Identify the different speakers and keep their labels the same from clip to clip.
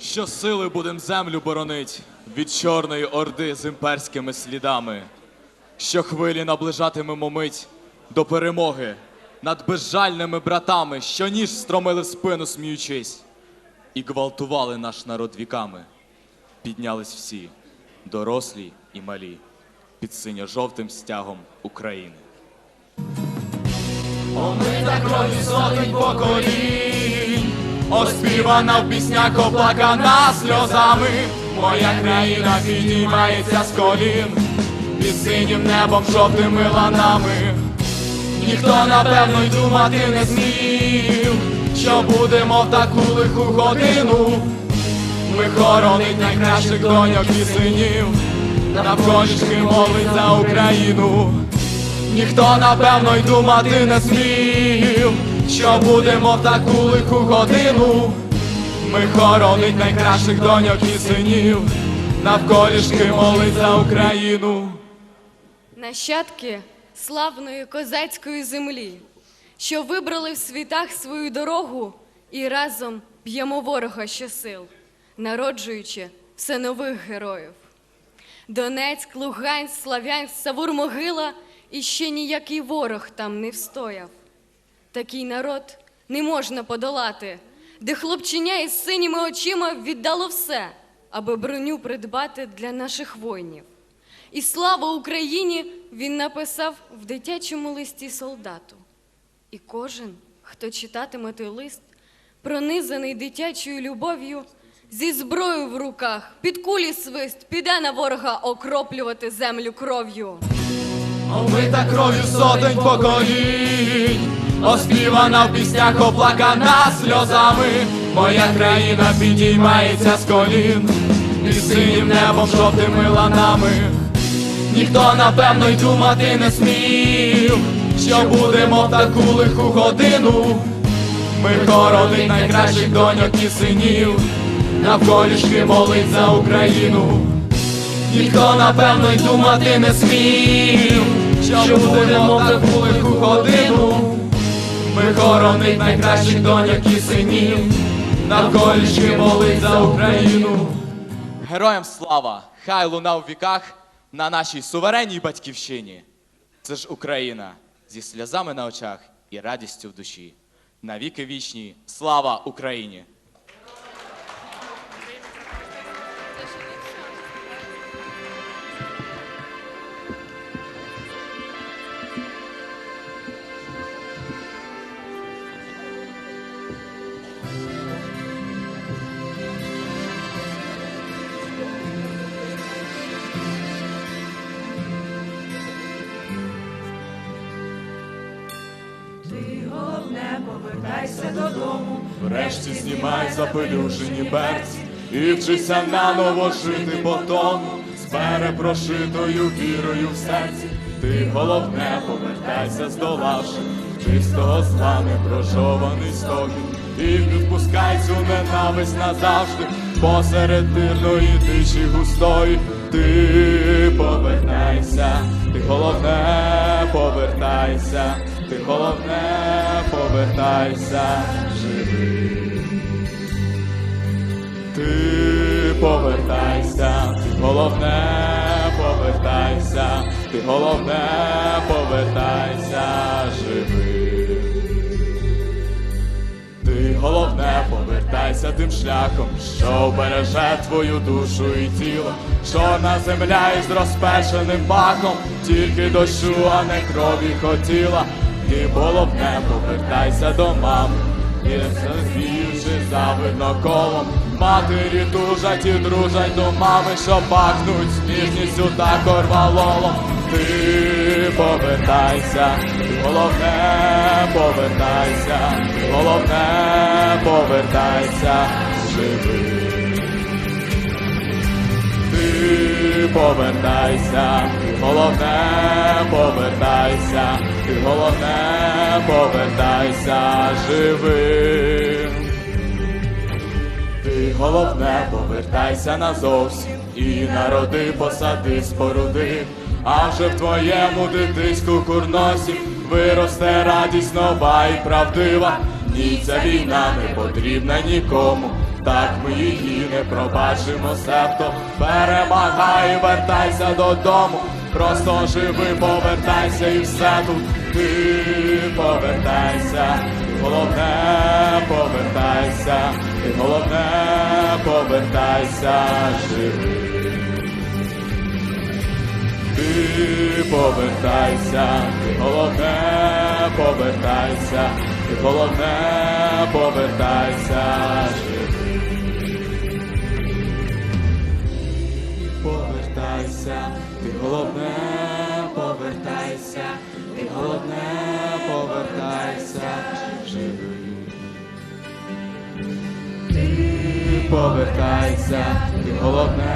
Speaker 1: Що сили будем землю боронить від чорної орди з імперськими слідами. Що хвилі наближатимемо мить до перемоги над безжальними братами, що ніж стромили в спину, сміючись, і гвалтували наш народ віками. Піднялись всі, дорослі і малі, під синьо-жовтим стягом України. Омита кров'ю сотень поколінь, оспівана в піснях, оплакана сльозами. Моя країна підіймається з колін, під синім небом жовтими ланами. Ніхто напевно й думати не змів, що будемо в таку лиху годину. Ми хоронить найкращих доньок і синів, навколішки молить за Україну. Ніхто напевно й думати не смів, що будемо в таку лиху годину. Ми хоронить найкращих доньок і синів, навколішки молить за Україну.
Speaker 2: Нащадки славної козацької землі, що вибрали в світах свою дорогу і разом б'ємо ворога щосил, народжуючи все нових героїв. Донецьк, Луганськ, Слав'янськ, Савур Могила і ще ніякий ворог там не встояв. Такий народ не можна подолати, де хлопчиня із синіми очима віддало все, аби броню придбати для наших воїнів. І слава Україні він написав в дитячому листі солдату. І кожен, хто читатиме той лист, пронизаний дитячою любов'ю, зі зброєю в руках, під кулі свист, піде на ворога окроплювати землю кров'ю.
Speaker 1: Омита кров'ю сотень поколінь, оспівана в піснях, оплакана сльозами. Моя країна підіймається з колін, під синім небом жовтими ланами. Ніхто напевно й думати не смів, що будемо в таку лиху годину. Ми хоронить найкращих доньок і синів, навколішки молить за Україну. Ніхто напевно й думати не смів, що будемо в таку лиху годину. Ми хоронить найкращих доньок і синів, навколішки молить за Україну. Героям слава! Хай луна в віках на нашій суверенній батьківщині. Це ж Україна зі сльозами на очах і радістю в душі. Навіки вічні, слава Україні!
Speaker 3: Повертайся додому.
Speaker 1: Врешті знімай запелюжені берці і вчися наново жити по тому, з перепрошитою вірою в серці. Ти головне, повертайся, здолавши чистого з вами прожований стогін. І відпускай цю ненависть назавжди посеред дивної тиші густої. Ти повертайся, ти головне, повертайся, ти головне, повертайся, живий. Ти повертайся, головне, повертайся, ти головне, повертайся, живий. Ти головне, повертайся тим шляхом, що береже твою душу і тіло, чорна земля із розпеченим баком, тільки дощу, а не крові хотіла. Ти головне, повертайся до мами, і розвіючи завидно колом. Матері тужать і дружать до мами, що пахнуть ніжністю та корвалолом. Ти повертайся, головне, повертайся, головне, повертайся, живий. Ти повертайся, головне, повертайся, ти головне, повертайся, живим. Ти головне, повертайся назовсім і народи, посади, споруди. А вже в твоєму дитиську курносі виросте радість нова і правдива. Ні, ця війна не потрібна нікому. так ми її не пробачимо, себто перемагай, вертайся додому, просто живи, повертайся і все тут. Ти повертайся, і головне повертайся, і головне повертайся, живи. Ти повертайся, ти головне повертайся, ти головне повертайся, живи. Повертайся, ти головне повертайся, ти головне повертайся, живи. Ти повертайся, ти головне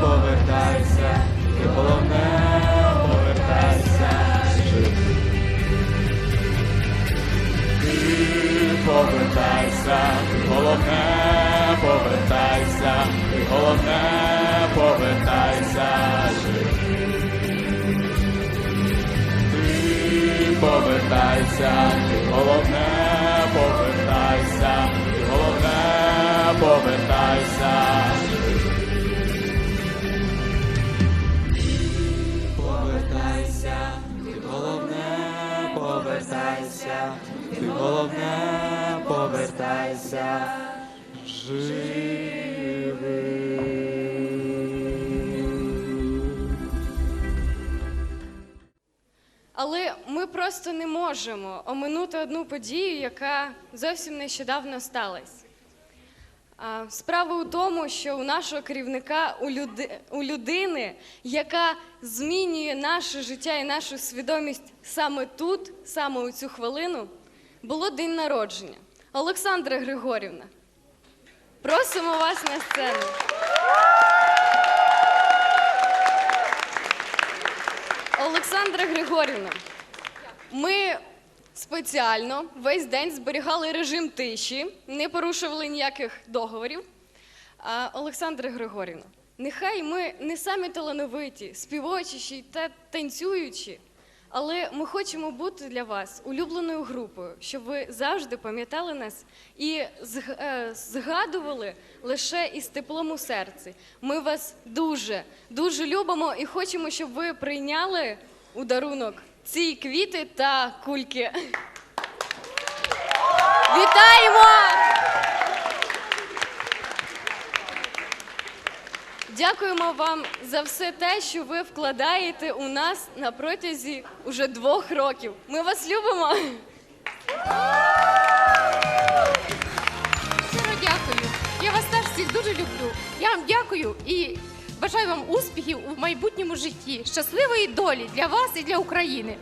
Speaker 1: повертайся, ти головне повертайся, ти головне повертайся, ти головне повертайся. Повертайся, головне повертайся, ти головне повертайся, живи.
Speaker 2: Але ми просто не можемо оминути одну подію, яка зовсім нещодавно сталася. Справа у тому, що у нашого керівника, у, люди, у людини, яка змінює наше життя і нашу свідомість саме тут, саме у цю хвилину, було день народження. Олександра Григорівна, просимо вас на сцену. Олександра Григорівна, ми спеціально весь день зберігали режим тиші, не порушували ніяких договорів. Олександра Григорівна, нехай ми не самі талановиті, співочіші та танцюючі, але ми хочемо бути для вас улюбленою групою, щоб ви завжди пам'ятали нас і е, згадували лише із теплом у серці. Ми вас дуже, дуже любимо і хочемо, щоб ви прийняли у дарунок ці квіти та кульки. Вітаємо! Дякуємо вам за все те, що ви вкладаєте у нас на протязі уже двох років. Ми вас любимо.
Speaker 4: Щиро дякую. Я вас теж всіх дуже люблю. Я вам дякую і бажаю вам успіхів у майбутньому житті, щасливої долі для вас і для України.